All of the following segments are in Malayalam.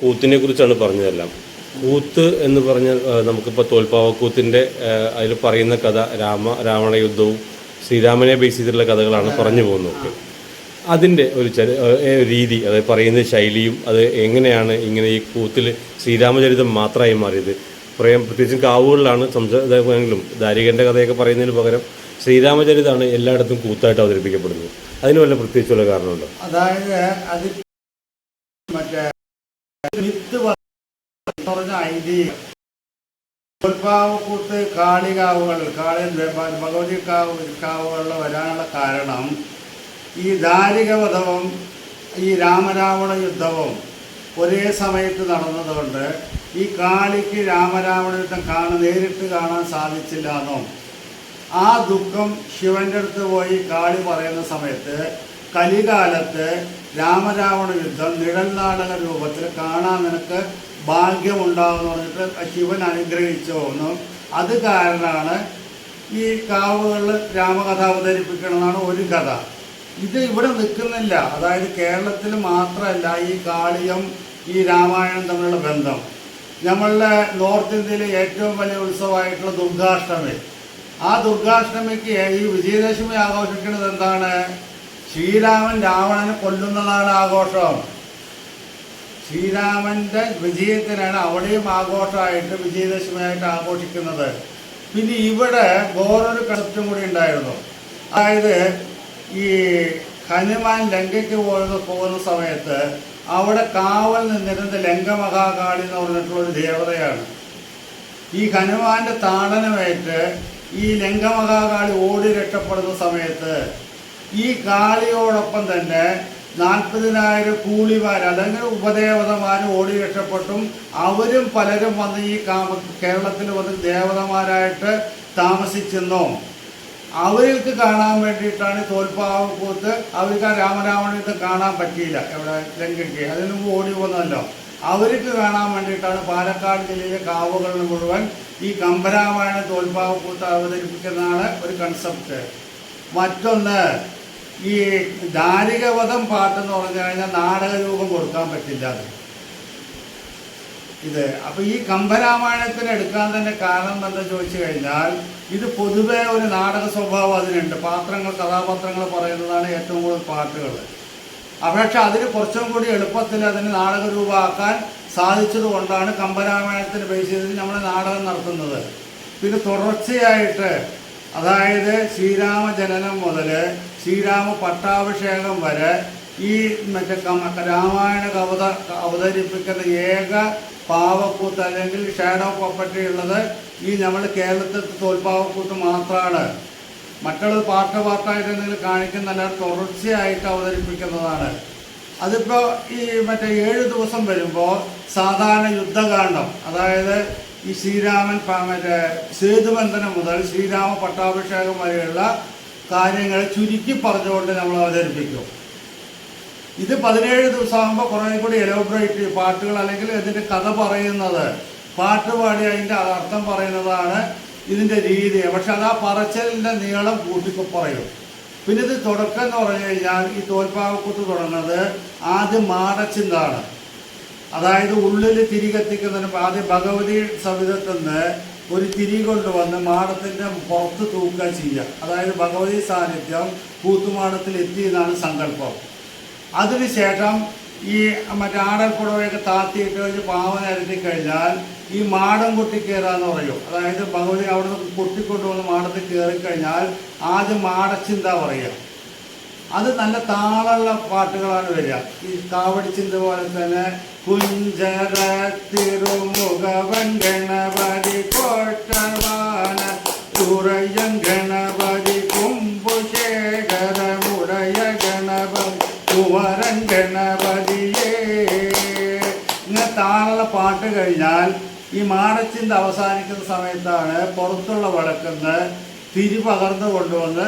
കൂത്തിനെ കുറിച്ചാണ് പറഞ്ഞതെല്ലാം. കൂത്ത് എന്ന് പറഞ്ഞ നമുക്കിപ്പോൾ തോൽപ്പാവക്കൂത്തിന്റെ അതിൽ പറയുന്ന കഥ രാമ രാവണ യുദ്ധവും ശ്രീരാമനെ ബേസ് ചെയ്തിട്ടുള്ള കഥകളാണ് പറഞ്ഞു പോകുന്നത്. അതിന്റെ ഒരു ചരി രീതി അതായത് പറയുന്ന ശൈലിയും അത് എങ്ങനെയാണ് ഇങ്ങനെ ഈ കൂത്തിൽ ശ്രീരാമചരിതം മാത്രമായി മാറിയത്? പ്രേം പ്രത്യേകിച്ചും കാവുകളിലാണ് സംസാരമെങ്കിലും ദാരികന്റെ കഥയൊക്കെ പറയുന്നതിന് പകരം ശ്രീരാമചരിതമാണ് എല്ലായിടത്തും കൂത്തായിട്ട് അവതരിപ്പിക്കപ്പെടുന്നത്. അതിന് വല്ല പ്രത്യേകിച്ചുള്ള കാരണമുണ്ടോ? അതായത് അത് മിത്ത് വ- എന്ന് പറഞ്ഞ ഐതിഹ്യം ഉൽപാവക്കൂത്ത് കാളികാവുകൾ കാളി ഭഗവതി കാവ് കാവുകളിൽ വരാനുള്ള കാരണം ഈ ദാരികവധവും ഈ രാമരാവണ യുദ്ധവും ഒരേ സമയത്ത് നടന്നതുകൊണ്ട് ഈ കാളിക്ക് രാമരാവണ യുദ്ധം കാണാൻ നേരിട്ട് കാണാൻ സാധിച്ചില്ല എന്നും ആ ദുഃഖം ശിവന്റെ അടുത്ത് പോയി കാളി പറയുന്ന സമയത്ത് കലികാലത്ത് രാമരാവണ യുദ്ധം നിഴൽ നാടക രൂപത്തിൽ കാണാൻ നിനക്ക് ഭാഗ്യമുണ്ടാകുമെന്ന് പറഞ്ഞിട്ട് ശിവൻ അനുഗ്രഹിച്ചു എന്നും അത് കാരണമാണ് ഈ കാവുകളിൽ രാമകഥ അവതരിപ്പിക്കണമെന്നാണ് ഒരു കഥ. ഇത് ഇവിടെ നിൽക്കുന്നില്ല. അതായത് കേരളത്തിൽ മാത്രമല്ല ഈ കാളിയം ഈ രാമായണം തമ്മിലുള്ള ബന്ധം. നമ്മളുടെ നോർത്ത് ഇന്ത്യയിലെ ഏറ്റവും വലിയ ഉത്സവമായിട്ടുള്ള ദുർഗാഷ്ടമി. ആ ദുർഗാഷ്ടമിക്ക് ഈ വിജയദശമി ആഘോഷിക്കുന്നത് എന്താണ്? ശ്രീരാമൻ രാവണനെ കൊല്ലുന്നതാണ് ആഘോഷം. ശ്രീരാമന്റെ വിജയത്തിനാണ് അവിടെയും ആഘോഷമായിട്ട് വിജയദശമിയായിട്ട് ആഘോഷിക്കുന്നത്. പിന്നെ ഇവിടെ വേറൊരു കൺസെപ്റ്റും കൂടി ഉണ്ടായിരുന്നു. അതായത് ഈ ഹനുമാൻ ലങ്കയ്ക്ക് പോകുന്ന പോകുന്ന സമയത്ത് അവിടെ കാവൽ നിന്നിരുന്ന ലങ്കമഹാകാളി എന്ന് പറഞ്ഞിട്ടുള്ള ഒരു ദേവതയാണ്. ഈ ഹനുമാന്റെ താടനമേറ്റ് ഈ ലങ്കമഹാകാളി ഓടി രക്ഷപ്പെടുന്ന സമയത്ത് ഈ കാളിയോടൊപ്പം തന്നെ നാൽപ്പതിനായിരം കൂലിമാർ അല്ലെങ്കിൽ ഉപദേവതമാരും ഓടി രക്ഷപ്പെട്ടും അവരും പലരും വന്ന് ഈ കാമ കേരളത്തിൽ വന്ന് ദേവതമാരായിട്ട് താമസിച്ചെന്നോ അവർക്ക് കാണാൻ വേണ്ടിയിട്ടാണ് തോൽപ്പാവക്കൂത്ത് അവർക്ക് ആ രാമരാവണത്തെ കാണാൻ പറ്റിയില്ല എവിടെ ലങ്കയ്ക്ക്. അതിന് മുമ്പ് ഓടി വന്നല്ലോ. അവർക്ക് കാണാൻ വേണ്ടിയിട്ടാണ് പാലക്കാട് ജില്ലയിലെ കാവുകളിൽ മുഴുവൻ ഈ കമ്പരാമായണ തോൽപ്പാവക്കൂത്ത് അവതരിപ്പിക്കുന്നതാണ് ഒരു കൺസെപ്റ്റ് മറ്റൊന്ന് ഈ ദാരികവധം പാട്ടെന്ന് പറഞ്ഞു കഴിഞ്ഞാൽ നാടക രൂപം കൊടുക്കാൻ പറ്റില്ല അത്. ഇത് അപ്പൊ ഈ കമ്പരാമായണത്തിന് എടുക്കാൻ തന്നെ കാരണം എന്താ ചോദിച്ചു കഴിഞ്ഞാൽ ഇത് പൊതുവെ ഒരു നാടക സ്വഭാവം അതിനുണ്ട്. പാത്രങ്ങൾ കഥാപാത്രങ്ങൾ പറയുന്നതാണ് ഏറ്റവും കൂടുതൽ പാട്ടുകൾ. അപേക്ഷ അതിന് കുറച്ചും കൂടി എളുപ്പത്തിൽ അതിന് നാടക രൂപമാക്കാൻ സാധിച്ചത് കൊണ്ടാണ് കമ്പരാമായണത്തിന് ബേസ് ചെയ്തിട്ട് നമ്മൾ നാടകം നടത്തുന്നത്. പിന്നെ തുടർച്ചയായിട്ട് അതായത് ശ്രീരാമ ജനനം മുതൽ ശ്രീരാമ പട്ടാഭിഷേകം വരെ ഈ മറ്റേ രാമായണ കവിത അവതരിപ്പിക്കുന്ന ഏക പാവക്കൂത്ത് അല്ലെങ്കിൽ ഷാഡോ പ്രോപ്പർട്ടി ഉള്ളത് ഈ നമ്മൾ കേരളത്തിൽ തോൽപ്പാവക്കൂത്ത് മാത്രമാണ് മറ്റുള്ളത് പാർട്ട് പാർട്ടായിട്ട് എന്തെങ്കിലും കാണിക്കുന്നല്ല തുടർച്ചയായിട്ട് അവതരിപ്പിക്കുന്നതാണ്. അതിപ്പോൾ ഈ മറ്റേ ഏഴ് ദിവസം വരുമ്പോൾ സാധാരണ യുദ്ധകാന്ഡം അതായത് ഈ ശ്രീരാമൻ മറ്റേ സേതുബന്ധനം മുതൽ ശ്രീരാമ പട്ടാഭിഷേകം വരെയുള്ള കാര്യങ്ങൾ ചുരുക്കി പറഞ്ഞുകൊണ്ട് നമ്മൾ അവതരിപ്പിക്കും. ഇത് പതിനേഴ് ദിവസമാകുമ്പോൾ കുറേ കൂടി എലോബറേറ്റ് പാട്ടുകൾ അല്ലെങ്കിൽ ഇതിന്റെ കഥ പറയുന്നത് പാട്ട് പാടി അതിന്റെ അർത്ഥം പറയുന്നതാണ് ഇതിന്റെ രീതി. പക്ഷെ അത് ആ പറച്ചലിന്റെ നീളം കൂട്ടി പറയും. പിന്നെ ഇത് തുടക്കം എന്ന് പറഞ്ഞു കഴിഞ്ഞാൽ ഈ തോൽപ്പാവക്കുത്ത് തുടങ്ങുന്നത് ആദ്യം മാടച്ചിന്താണ്. അതായത് ഉള്ളിൽ തിരികെത്തിക്കുന്നതിന് ആദ്യം ഭഗവതി സവിധത്തിൽ നിന്ന് ഒരു തിരി കൊണ്ടുവന്ന് മാടത്തിന്റെ പുറത്ത് തൂക്കുക ചെയ്യുക. അതായത് ഭഗവതി സാന്നിധ്യം കൂത്തുമാടത്തിൽ എത്തി എന്നാണ് സങ്കല്പം. അതിനുശേഷം ഈ മറ്റേ ആടൽപ്പുടവയൊക്കെ താത്തിയിട്ട് കഴിഞ്ഞ് പാവ നിരത്തി കഴിഞ്ഞാൽ ഈ മാടം കൊട്ടി കയറാന്ന് പറയും. അതായത് ഭഗവതി അവിടെ നിന്ന് കൊട്ടിക്കൊണ്ടുവന്ന് മാടത്തിൽ കയറി കഴിഞ്ഞാൽ ആദ്യം മാടച്ചിന്ത പറയുക. അത് നല്ല താളമുള്ള പാട്ടുകളാണ് വരിക. ഈ കാവടി ചിന്ത പോലെ തന്നെ കുഞ്ചര തിരുമുഖവൻ ഗണപതി പാട്ട് കഴിഞ്ഞാൽ ഈ മാടച്ചിന്ത അവസാനിക്കുന്ന സമയത്താണ് പുറത്തുള്ള വിളക്കുന്ന് തിരി പകർന്നു കൊണ്ടുവന്ന്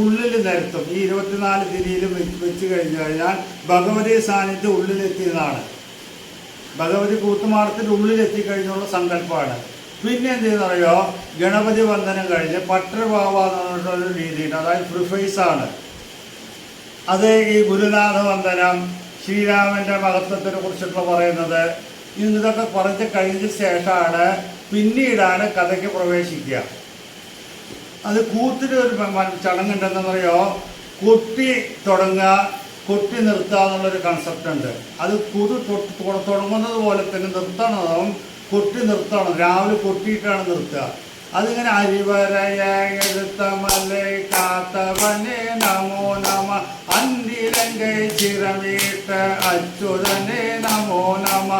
ഉള്ളിൽ നിരത്തും. ഈ ഇരുപത്തിനാല് തിരിയിലും വെച്ച് കഴിഞ്ഞു കഴിഞ്ഞാൽ ഭഗവതി സാന്നിധ്യം ഉള്ളിലെത്തിയതാണ്. ഭഗവതി കൂത്തുമാടത്തിന്റെ ഉള്ളിലെത്തിക്കഴിഞ്ഞുള്ള സങ്കല്പമാണ് പിന്നെ എന്ത് ചെയ്യുന്നറിയോ ഗണപതി വന്ദനം കഴിഞ്ഞ് പട്ടർഭാവ എന്ന് പറഞ്ഞിട്ടൊരു രീതിയുണ്ട്. അതായത് പ്രിഫൈസ് ആണ് അത് ഈ ഗുരുനാഥ വന്ദനം ശ്രീരാമന്റെ മഹത്വത്തിനെ കുറിച്ചിട്ടുള്ള പറയുന്നത് ഇതൊക്കെ കുറച്ച് കഴിഞ്ഞ ശേഷമാണ് പിന്നീടാണ് കഥയ്ക്ക് പ്രവേശിക്കുക. അത് കൂത്തിന് ഒരു ചടങ്ങുണ്ടെന്നറിയോ? കൊട്ടി തുടങ്ങുക കൊട്ടി നിർത്തുക എന്നുള്ളൊരു കൺസെപ്റ്റ് ഉണ്ട്. അത് കൂത്ത് തുടങ്ങുന്നത് പോലെ തന്നെ നിർത്തണതും കൊട്ടി നിർത്തണം. രാവിലെ കൊട്ടിയിട്ടാണ് നിർത്തുക. അതിങ്ങനെ അരിവരയെഴുത്തമല്ലേ കാത്തവനെ നമോ നമ അന്തിരങ്കൈ ചിറമീട്ട അച്യുതനെ നമോ നമ.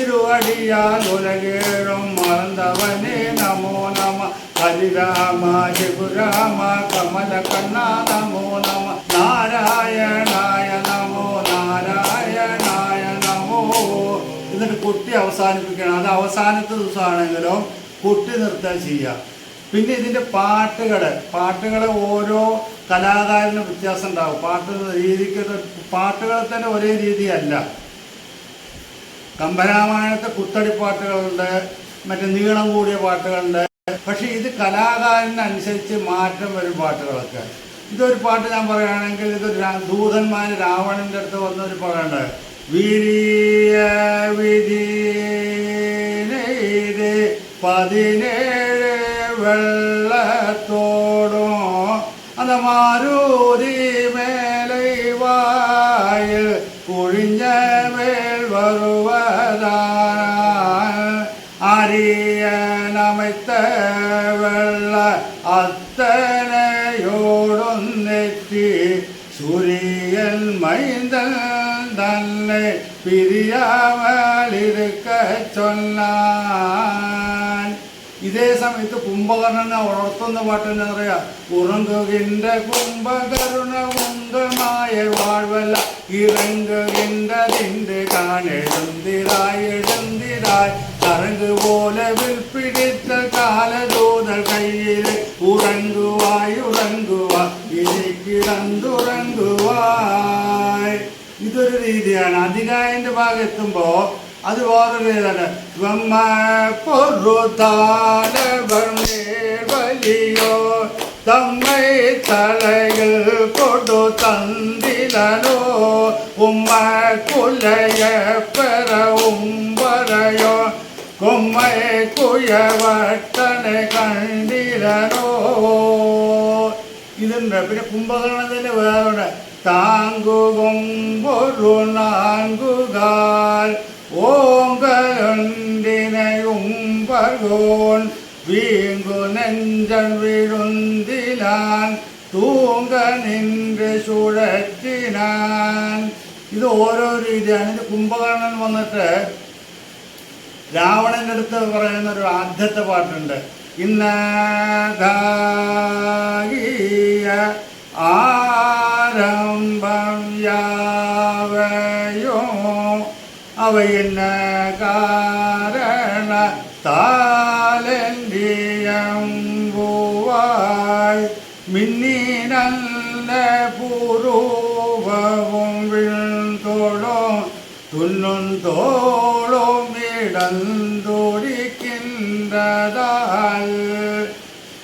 ഇരുവടിയാൽ ഉലകേഴും மறந்தவனே നമോ നമ. ഹരിരാമ ஜெகுராமா കമല கண்ணா നമോ. നമ നാരായണായ നമോ നാരായണായ നമോ. എന്നിട്ട് കുട്ടി അവസാനിപ്പിക്കണം. അത് അവസാനത്തെ ദിവസമാണെങ്കിലും കുട്ടി നൃത്തം ചെയ്യുക. പിന്നെ ഇതിന്റെ പാട്ടുകൾ. പാട്ടുകൾ ഓരോ കലാകാരന് വ്യത്യാസം ഉണ്ടാകും പാട്ട് രീതിക്ക് പാട്ടുകൾ തന്നെ ഒരേ രീതിയല്ല. കമ്പരാമായണത്തെ കുത്തടി പാട്ടുകളുണ്ട് മറ്റേ നീളം കൂടിയ പാട്ടുകളുണ്ട്. പക്ഷെ ഇത് കലാകാരനനുസരിച്ച് മാറ്റം വരും പാട്ടുകളൊക്കെ. ഇതൊരു പാട്ട് ഞാൻ പറയുകയാണെങ്കിൽ ഇതൊരു ദൂതന്മാർ രാവണന്റെ അടുത്ത് വന്ന ഒരു പാട്ടുണ്ട്. വിരിയ വിധീനയിത് പതിനേഴ് വെള്ളത്തോടും അത് മാരൂരി പിരിയാമലിരുക്ക ചൊല്ലാൻ ഇതേ സമയത്ത് കുംഭകർണനെ ഉണർത്തുന്ന പാട്ട് എന്താ പറയാ ഉറങ്ങുകിന്റെ കുംഭകരുണ ഉങ്കമായ വാഴ്വല്ല ഇറങ്ങുകിന്റെ കാണെഴുന്തിരായെഴുന്തിരായ് കറങ്ക് പോലെ വിൽപ്പിടിച്ച കാലദൂതൽ കയ്യിൽ ഉറങ്ങുവായി ഉറങ്ങുവാ. ഇനി ഇതൊരു രീതിയാണ് അധികായന്റെ ഭാഗം എത്തുമ്പോ അത് വേറൊരു ഇതാണ് വെമ്മ പൊറുതാലവർ മേൽ വലിയോ തമ്മൈ തലയിൽ കൊടു തന്തിലോ ഉമ്മ കുലയ പെറ ഉമ്പറയോ കൊമ്മൈ കുയവട്ടനെ കണ്ടിലോ ഇതുണ്ട് പിന്നെ കുംഭകർണത്തിന്റെ വേറെ താങ്കുകും ഒരു നാൻകുകാൽ ഓങ്കലൊണ്ടിനെയും പകോൻ വീങ്കു നെഞ്ചൻ വിഴുന്തിലാൻ തൂങ്ക നിന്റെ ചുഴറ്റിനാൻ. ഇത് ഓരോ രീതിയാണ്. ഇത് കുംഭകർണൻ വന്നിട്ട് രാവണന്റെ അടുത്ത് പറയുന്ന ഒരു ആദ്യത്തെ പാട്ടുണ്ട്. ഇന്നീയ ആരംഭം യാവയോ അവയിന്ന കാരണ താലന്തിയമ്പുവായി മിന്നി നല്ല പൂർവവും വീഴ്ത്തോളും തുന്നും തോളും ഇടന്തൊടിക്കിன்றതാൽ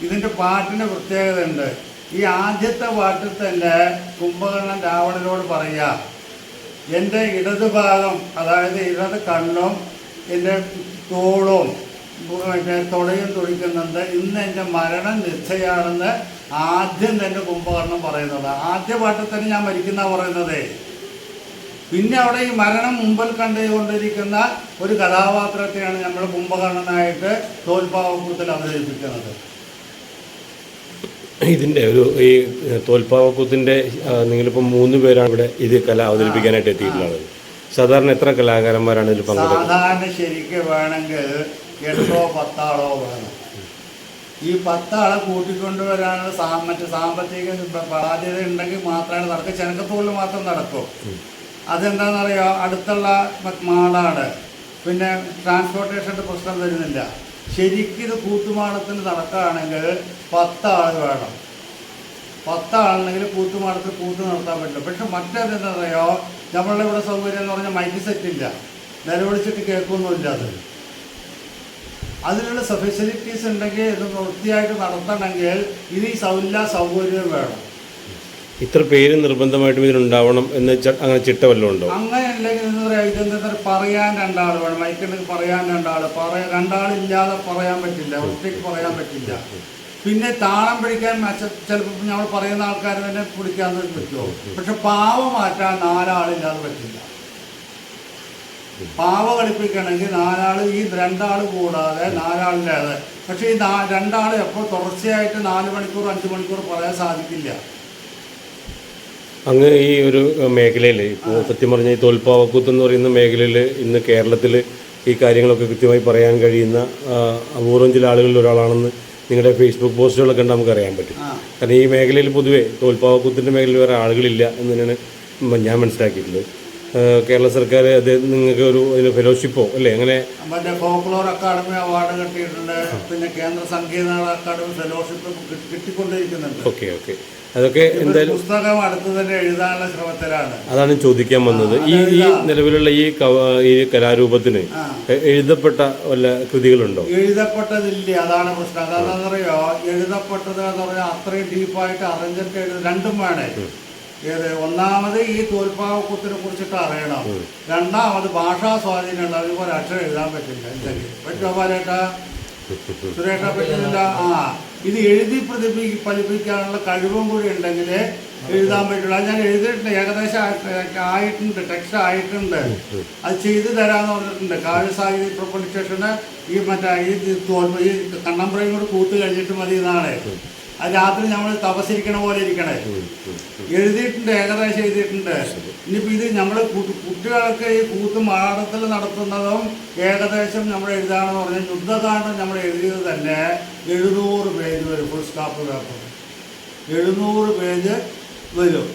ഇതിന്റെ പാട്ടിന്റെ പ്രത്യേകത ഉണ്ട് ഈ ആദ്യത്തെ പാട്ടിൽ തന്നെ കുംഭകർണൻ രാവണനോട് പറയുക എന്റെ ഇടത് ഭാഗം അതായത് ഇടത് കണ്ണും എന്റെ തോളും മറ്റേ തുടയും തുടിക്കുന്നുണ്ട്. ഇന്ന് എന്റെ മരണം നിശ്ചയാണെന്ന് ആദ്യം തന്നെ കുംഭകർണം പറയുന്നത്. ആദ്യ പാട്ടിൽ തന്നെ ഞാൻ മരിക്കുന്ന പറയുന്നതേ. പിന്നെ അവിടെ ഈ മരണം മുമ്പിൽ കണ്ടുകൊണ്ടിരിക്കുന്ന ഒരു കഥാപാത്രത്തെയാണ് നമ്മൾ കുംഭകർണനായിട്ട് തോൽപ്പാവക്കൂത്തിൽ അവതരിപ്പിക്കുന്നത്. ഇതിന്റെ ഒരു ഈ തോൽപ്പാവക്കൂത്തിന്റെ നിങ്ങളിപ്പോൾ മൂന്ന് പേരാണ് ഇവിടെ ഇത് കല അവതരിപ്പിക്കാനായിട്ട് എത്തിയിട്ടുള്ളത്. സാധാരണ എത്ര കലാകാരന്മാരാണ് ഇതിൽ പങ്കെടുക്കുന്നത്? സാധാരണ ശരിക്കും വേണമെങ്കിൽ എട്ടോ പത്താളോ വേണം. ഈ പത്താളെ കൂട്ടിക്കൊണ്ടുവരാനുള്ള സാ മറ്റ് സാമ്പത്തിക ബാധ്യത ഉണ്ടെങ്കിൽ മാത്രമാണ് നടക്കുക. ചെനക്കത്തോളിൽ മാത്രം നടക്കും. അതെന്താണെന്നറിയോ? അടുത്തുള്ള മ- മാടാണ്. പിന്നെ ട്രാൻസ്പോർട്ടേഷന്റെ പ്രശ്നം വരുന്നില്ല. ശരിക്കും ഇത് കൂത്തുമാടത്തിന് നടക്കുകയാണെങ്കിൽ പത്താൾ വേണം. പത്താളുണ്ടെങ്കിൽ കൂത്തുമാടത്തിൽ കൂത്ത് നടത്താൻ പറ്റില്ല പക്ഷെ മറ്റേതെന്താ പറയുക നമ്മളുടെ ഇവിടെ സൗകര്യം എന്ന് പറഞ്ഞാൽ മൈക്ക് സെറ്റില്ല നിലവിളിച്ചിട്ട് കേൾക്കൊന്നുമില്ല അത്. അതിനുള്ള ഫെസിലിറ്റീസ് ഉണ്ടെങ്കിൽ ഇത് വൃത്തിയായിട്ട് നടത്തണമെങ്കിൽ ഇത് ഈ എല്ലാ സൗകര്യവും വേണം. ഇത്ര പേര് നിർബന്ധമായിട്ടും ഇതിനുണ്ടാവണം എന്ന് അങ്ങനെ ചിട്ട വല്ലതും ഉണ്ടോ? അങ്ങനെയല്ലെങ്കിൽ പറയാൻ രണ്ടാൾ വേണം. മൈക്കിണ്ടെങ്കിൽ പറയാൻ രണ്ടാൾ രണ്ടാളില്ലാതെ പറയാൻ പറ്റില്ല. ഒറ്റയ്ക്ക് പറയാൻ പറ്റില്ല. പിന്നെ താളം പിടിക്കാൻ ചിലപ്പോൾ നമ്മൾ പറയുന്ന ആൾക്കാർ തന്നെ പിടിക്കാൻ പറ്റുമോ പക്ഷെ പാവ മാറ്റാൻ നാലാളില്ലാതെ പറ്റില്ല. പാവ കളിപ്പിക്കണമെങ്കിൽ നാലാൾ ഈ രണ്ടാൾ കൂടാതെ നാലാളില്ലാതെ. പക്ഷെ ഈ രണ്ടാൾ എപ്പോൾ തുടർച്ചയായിട്ട് നാല് മണിക്കൂർ അഞ്ച് മണിക്കൂർ പറയാൻ സാധിക്കില്ല. അങ്ങ് ഈ ഒരു മേഖലയിൽ ഇപ്പോൾ സത്യം പറഞ്ഞാൽ ഈ തോൽപ്പാവക്കൂത്ത് എന്ന് പറയുന്ന മേഖലയിൽ ഇന്ന് കേരളത്തിൽ ഈ കാര്യങ്ങളൊക്കെ കൃത്യമായി പറയാൻ കഴിയുന്ന അപൂർവം ചില ആളുകളിൽ ഒരാളാണെന്ന് നിങ്ങളുടെ ഫേസ്ബുക്ക് പോസ്റ്റുകളൊക്കെ കണ്ട് നമുക്ക് അറിയാൻ പറ്റും. കാരണം ഈ മേഖലയിൽ പൊതുവേ തോൽപ്പാവക്കൂത്തിന്റെ മേഖലയിൽ വേറെ ആളുകളില്ല എന്ന് തന്നെയാണ് ഞാൻ മനസ്സിലാക്കിയിട്ടുള്ളത്. കേരള സർക്കാർ അദ്ദേഹം നിങ്ങൾക്ക് ഒരു അതിന് ഫെലോഷിപ്പോ അല്ലേ? അങ്ങനെ മറ്റേ ഫോക്ലോർ അക്കാദമി അവാർഡ് കിട്ടിയിട്ടുണ്ട്. പിന്നെ കേന്ദ്ര സംഗീത അക്കാദമി ഫെലോഷിപ്പ് കിട്ടിക്കൊണ്ടിരിക്കുന്നുണ്ട്. Okay okay. അതൊക്കെ എന്തായാലും പുസ്തകം അടുത്ത് തന്നെ എഴുതാനുള്ള ശ്രമത്തിലാണ്. അതാണ് ചോദിക്കാൻ വന്നത്. ഈ ഈ നിലവിലുള്ള ഈ ഈ കലാരൂപത്തിന് എഴുതപ്പെട്ട വല്ല കൃതികളുണ്ടോ? എഴുതപ്പെട്ടതില്ല അതാണ് പ്രശ്നം. അതാണെന്നറിയോ എഴുതപ്പെട്ടത് എന്ന് പറഞ്ഞാൽ അത്രയും ഡീപ്പായിട്ട് അറിഞ്ഞിട്ട് എഴുത രണ്ടും വേണേ. ഏത്? ഒന്നാമത് ഈ തോൽപ്പാവക്കുത്തിനെ കുറിച്ചിട്ട് അറിയണം. രണ്ടാമത് ഭാഷാ സ്വാധീനം സ്വാധീനമുള്ള ഒരു അക്ഷരം എഴുതാൻ പറ്റില്ല. എന്തെങ്കിലും. പറ്റുമോ പാലേട്ടാ സുരേഷ പറ്റുന്നില്ല? ആ. ഇത് എഴുതി പ്രതിപി ഫലിപ്പിക്കാനുള്ള കഴിവും കൂടി ഉണ്ടെങ്കിൽ എഴുതാൻ പറ്റുള്ളൂ. അത് ഞാൻ എഴുതിയിട്ടുണ്ട്. ഏകദേശം ആയിട്ടുണ്ട്. ടെക്സ്റ്റ് ആയിട്ടുണ്ട്. അത് ചെയ്തു തരാന്ന് പറഞ്ഞിട്ടുണ്ട്. കാവ്യ സാഹിത്യ പ്രൊപ്പണിറ്റേഷന് ഈ മറ്റേ ഈ തോൽപ്പ് ഈ കണ്ണമ്പ്രയും കൂടി കൂത്ത് കഴിഞ്ഞിട്ട് മതി എന്നാണ് അത് രാത്രി നമ്മൾ തപസിരിക്കണ പോലെ ഇരിക്കണേ. എഴുതിയിട്ടുണ്ട് ഏകദേശം എഴുതിയിട്ടുണ്ട്. ഇനിയിപ്പോൾ ഇത് നമ്മൾ കുട്ടികൾക്ക് ഈ കൂത്ത് മാടത്തിൽ നടത്തുന്നതും ഏകദേശം നമ്മൾ എഴുതാണെന്ന് പറഞ്ഞാൽ യുദ്ധകാണ്ഡം നമ്മൾ എഴുതിയത് തന്നെ എഴുന്നൂറ് പേജ് വരും ഫുൾ സ്റ്റോപ്പ് പേപ്പർ എഴുന്നൂറ് പേജ് വരും.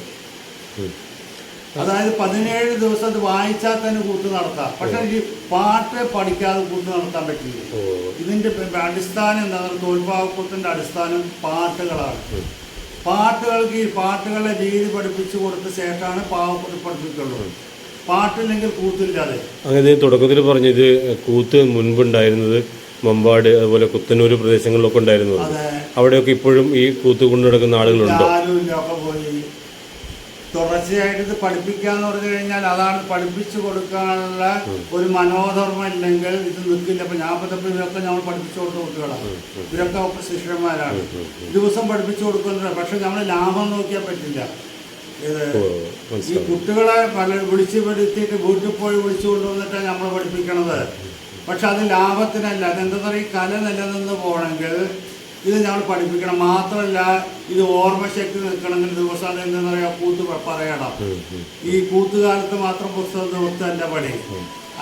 അതായത് പതിനേഴ് ദിവസം അത് വായിച്ചാൽ തന്നെ കൂട്ട് നടത്താം. പക്ഷെ ഈ പാട്ട് പഠിക്കാതെ കൂട്ട് നടത്താൻ പറ്റില്ല. ഇതിന്റെ അടിസ്ഥാനം എന്താണ് തോൽപ്പാവക്കൂത്തിന്റെ അടിസ്ഥാനം പാട്ടുകളാണ്. പാട്ടുകൾക്ക് ഈ പാട്ടുകളെ രീതി പഠിപ്പിച്ചു കൊടുത്ത ശേഷമാണ് പാവപ്പെട്ട് പഠിപ്പിക്കുള്ളത് പാട്ടില്ലെങ്കിൽ കൂത്തില്ലാതെ. അങ്ങനെ തുടക്കത്തിൽ പറഞ്ഞത് കൂത്ത് മുൻപുണ്ടായിരുന്നത് മമ്പാട് അതുപോലെ കുത്തന്നൂർ പ്രദേശങ്ങളിലൊക്കെ ഉണ്ടായിരുന്നു അവിടെയൊക്കെ ഇപ്പോഴും ഈ കൂത്ത് കൊണ്ടു നടക്കുന്ന ആളുകളുണ്ട്? ഒക്കെ പോയി തുടർച്ചയായിട്ട് ഇത് പഠിപ്പിക്കാന്ന് പറഞ്ഞു കഴിഞ്ഞാൽ അതാണ് പഠിപ്പിച്ചു കൊടുക്കാനുള്ള ഒരു മനോധർമ്മം ഇല്ലെങ്കിൽ ഇത് നിൽക്കില്ല. അപ്പൊ ഞാൻ പറ്റപ്പോൾ ഇവരൊക്കെ ഞങ്ങൾ പഠിപ്പിച്ചു കൊടുത്ത കുട്ടികളാണ്. ഇവരൊക്കെ ഒക്കെ ശിഷ്യന്മാരാണ്. ദിവസം പഠിപ്പിച്ചു കൊടുക്കുന്നുണ്ട്. പക്ഷെ നമ്മൾ ലാഭം നോക്കിയാൽ പറ്റില്ല. ഈ കുട്ടികളെ പല വിളിച്ചു വരുത്തിയിട്ട് വീട്ടിൽ പോയി വിളിച്ചു കൊണ്ടുവന്നിട്ടാണ് നമ്മൾ പഠിപ്പിക്കണത്. പക്ഷെ അത് ലാഭത്തിനല്ല. അതെന്താ പറയുക? കല നിലനിന്ന് പോകണമെങ്കിൽ ഇത് നമ്മൾ പഠിപ്പിക്കണം. മാത്രമല്ല ഇത് ഓർമ്മശക്തി നിൽക്കണമെങ്കിൽ ദിവസം എന്താ പറയുക കൂത്ത് പറയണം. ഈ കൂത്തുകാലത്ത് മാത്രം പുസ്തകം അല്ല പണി.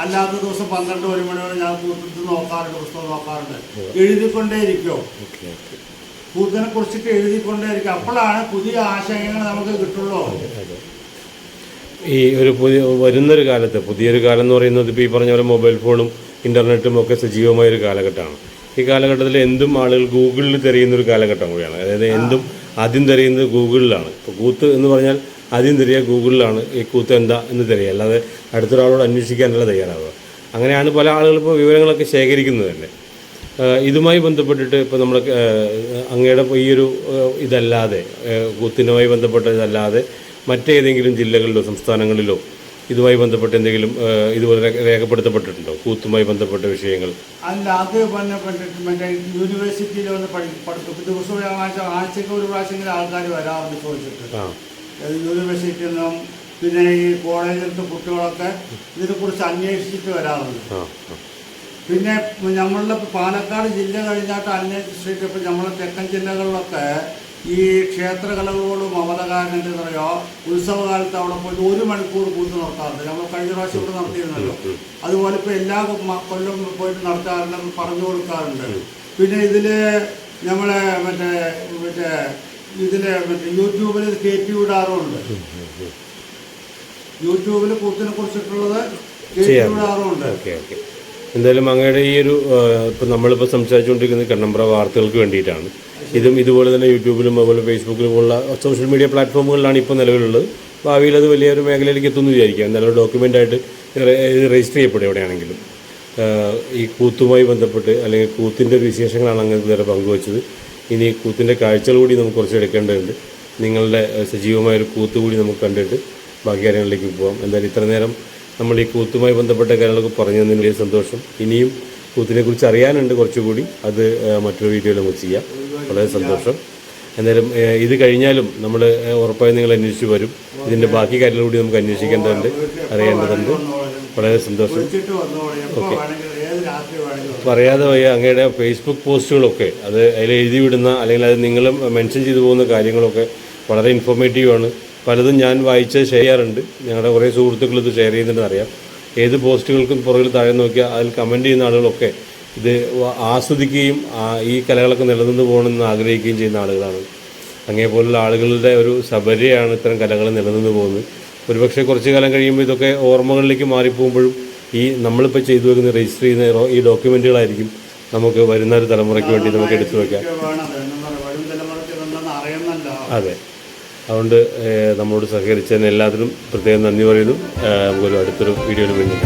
അല്ലാത്ത ദിവസം പന്ത്രണ്ട് ഒരു മണി ഞാൻ കൂത്തിട്ട് നോക്കാറുണ്ട് പുസ്തകം നോക്കാറുണ്ട്. എഴുതിക്കൊണ്ടേയിരിക്കും. കൂത്തിനെ കുറിച്ചിട്ട് എഴുതിക്കൊണ്ടേയിരിക്കും. അപ്പോഴാണ് പുതിയ ആശയങ്ങൾ നമുക്ക് കിട്ടുള്ളൂ. ഈ ഒരു പുതിയ വരുന്നൊരു കാലത്ത് പുതിയൊരു കാലം എന്ന് പറയുന്നത് ഇപ്പോൾ ഈ പറഞ്ഞ പോലെ മൊബൈൽ ഫോണും ഇന്റർനെറ്റും ഒക്കെ സജീവമായ ഒരു കാലഘട്ടമാണ്. ഈ കാലഘട്ടത്തിൽ എന്തും ആളുകൾ ഗൂഗിളിൽ തിരയുന്ന ഒരു കാലഘട്ടം കൂടിയാണ്. അതായത് എന്തും ആദ്യം തിരയുന്നത് ഗൂഗിളിലാണ് ഇപ്പോൾ കൂത്ത് എന്ന് പറഞ്ഞാൽ ആദ്യം തിരയുക ഗൂഗിളിലാണ് ഈ കൂത്ത് എന്താ എന്ന് തിരയുക. അല്ലാതെ അടുത്തൊരാളോട് അന്വേഷിക്കാനല്ല തയ്യാറാവുക. അങ്ങനെയാണ് പല ആളുകളും ഇപ്പോൾ വിവരങ്ങളൊക്കെ ശേഖരിക്കുന്നത് തന്നെ ഇതുമായി ബന്ധപ്പെട്ടിട്ട് ഇപ്പോൾ നമ്മൾ അങ്ങയുടെ ഈ ഒരു ഇതല്ലാതെ കൂത്തിനുമായി ബന്ധപ്പെട്ട ഇതല്ലാതെ മറ്റേതെങ്കിലും ജില്ലകളിലോ സംസ്ഥാനങ്ങളിലോ ഇതുമായി ബന്ധപ്പെട്ട് എന്തെങ്കിലും ഇതുപോലെ രേഖപ്പെടുത്തപ്പെട്ടിട്ടുണ്ടോ? കൂത്തുമായി ബന്ധപ്പെട്ട വിഷയങ്ങൾ. അല്ല അത് ബന്ധപ്പെട്ടിട്ട് മറ്റേ യൂണിവേഴ്സിറ്റിയിൽ വന്ന് പഠി പഠിപ്പിക്കും. ദിവസവും ആഴ്ച ആഴ്ചക്ക് ഒരു പ്രാവശ്യമെങ്കിലും ആൾക്കാർ വരാറുണ്ട് ചോദിച്ചിട്ടുണ്ട് യൂണിവേഴ്സിറ്റിയിൽ നിന്നും പിന്നെ ഈ കോളേജിലത്തെ കുട്ടികളൊക്കെ ഇതിനെക്കുറിച്ച് അന്വേഷിച്ചിട്ട് വരാറുണ്ട്. പിന്നെ നമ്മളുടെ പാലക്കാട് ജില്ല കഴിഞ്ഞാട്ട് അന്വേഷിച്ചിട്ട് ഇപ്പം നമ്മളെ തെക്കൻ ജില്ലകളിലൊക്കെ ഈ ക്ഷേത്രകലകളോടും അവതകാരണം എന്താ പറയുക ഉത്സവകാലത്ത് അവിടെ പോയിട്ട് ഒരു മണിക്കൂർ കൂത്ത് നടത്താറുണ്ട്. നമ്മൾ കഴിഞ്ഞ പ്രാവശ്യം ഇവിടെ നടത്തിയിരുന്നല്ലോ. അതുപോലെ ഇപ്പോൾ എല്ലാ കൊല്ലം പോയിട്ട് നടത്താറുണ്ട് പറഞ്ഞു കൊടുക്കാറുണ്ട്. പിന്നെ ഇതിൽ നമ്മളെ മറ്റേ മറ്റേ ഇതിൽ മറ്റേ യൂട്യൂബിൽ കയറ്റി വിടാറുമുണ്ട് യൂട്യൂബിൽ കൂത്തിനെ കുറിച്ചിട്ടുള്ളത് കയറ്റി. വിടാറുമുണ്ട് എന്തായാലും അങ്ങയുടെ ഈ ഒരു ഇപ്പം നമ്മളിപ്പോൾ സംസാരിച്ചുകൊണ്ടിരിക്കുന്നത് കണ്ണമ്പ്ര വാർത്തകൾക്ക് വേണ്ടിയിട്ടാണ്. ഇതും ഇതുപോലെ തന്നെ യൂട്യൂബിലും അതുപോലെ ഫേസ്ബുക്കിലും ഉള്ള സോഷ്യൽ മീഡിയ പ്ലാറ്റ്ഫോമുകളിലാണ് ഇപ്പോൾ നിലവിലുള്ളത്. ഭാവിയിൽ അത് വലിയൊരു മേഖലയിലേക്ക് എത്തുമെന്ന് വിചാരിക്കാം. എന്തായാലും ഡോക്യുമെന്റായിട്ട് രജിസ്റ്റർ ചെയ്യപ്പെടും എവിടെയാണെങ്കിലും. ഈ കൂത്തുമായി ബന്ധപ്പെട്ട് അല്ലെങ്കിൽ കൂത്തിന്റെ ഒരു വിശേഷങ്ങളാണ് അങ്ങനെ ഇതുവരെ പങ്കുവച്ചത്. ഇനി കൂത്തിന്റെ കാഴ്ചകൾ കൂടി നമുക്ക് കുറച്ച് എടുക്കേണ്ടതുണ്ട്. നിങ്ങളുടെ സജീവമായൊരു സജീവമായ ഒരു കൂത്ത് കൂടി നമുക്ക് കണ്ടിട്ട് ബാക്കി കാര്യങ്ങളിലേക്ക് പോകാം എന്തായാലും ഇത്ര നേരം നമ്മൾ ഈ കൂത്തുമായി ബന്ധപ്പെട്ട കാര്യങ്ങളൊക്കെ പറഞ്ഞു തന്നതിന് വലിയ സന്തോഷം. ഇനിയും കൂത്തിനെ കുറിച്ച് അറിയാനുണ്ട് കുറച്ചുകൂടി. അത് മറ്റൊരു വീഡിയോയിൽ നമുക്ക് ചെയ്യാം. വളരെ സന്തോഷം. എന്തായാലും ഇത് കഴിഞ്ഞാലും നമ്മൾ ഉറപ്പായി നിങ്ങൾ അന്വേഷിച്ച് വരും. ഇതിന്റെ ബാക്കി കാര്യങ്ങൾ കൂടി നമുക്ക് അന്വേഷിക്കേണ്ടതുണ്ട് അറിയേണ്ടതുണ്ട്. വളരെ സന്തോഷം. വേണമെങ്കിലും പറയാതെ വയ്യ അങ്ങയുടെ ഫേസ്ബുക്ക് പോസ്റ്റുകളൊക്കെ അത് അതിൽ എഴുതി വിടുന്ന അല്ലെങ്കിൽ അത് നിങ്ങളും മെൻഷൻ ചെയ്തു പോകുന്ന കാര്യങ്ങളൊക്കെ വളരെ ഇൻഫോർമേറ്റീവ് ആണ് പലതും ഞാൻ വായിച്ച് ഷെയർ ചെയ്യാറുണ്ട്. ഞങ്ങളുടെ കുറേ സുഹൃത്തുക്കൾ ഇത് ഷെയർ ചെയ്യുന്നുണ്ടെന്ന് അറിയാം. ഏത് പോസ്റ്റുകൾക്കും പുറകിൽ താഴെ നോക്കിയാൽ അതിൽ കമന്റ് ചെയ്യുന്ന ആളുകളൊക്കെ ഇത് ആസ്വദിക്കുകയും ഈ കലകളൊക്കെ നിലനിന്ന് പോകണമെന്ന് ആഗ്രഹിക്കുകയും ചെയ്യുന്ന ആളുകളാണ്. അങ്ങേപോലുള്ള ആളുകളുടെ ഒരു സബരിയാണ് ഇത്തരം കലകൾ നിലനിന്ന് പോകുന്നത്. ഒരുപക്ഷെ കുറച്ച് കാലം കഴിയുമ്പോൾ ഇതൊക്കെ ഓർമ്മകളിലേക്ക് മാറിപ്പോകുമ്പോഴും ഈ നമ്മളിപ്പോൾ ചെയ്തു വെക്കുന്ന രജിസ്റ്റർ ചെയ്യുന്ന ഈ ഡോക്യുമെന്റുകളായിരിക്കും നമുക്ക് വരുന്ന ഒരു തലമുറയ്ക്ക് വേണ്ടി നമുക്ക് എടുത്തു അറിയുന്നല്ലോ അതെ. അതുകൊണ്ട് നമ്മളോട് സഹകരിച്ചതിന് എല്ലാത്തിനും പ്രത്യേകം നന്ദി പറയുന്നു. നമുക്കൊരു അടുത്തൊരു വീഡിയോയിൽ വേണ്ടി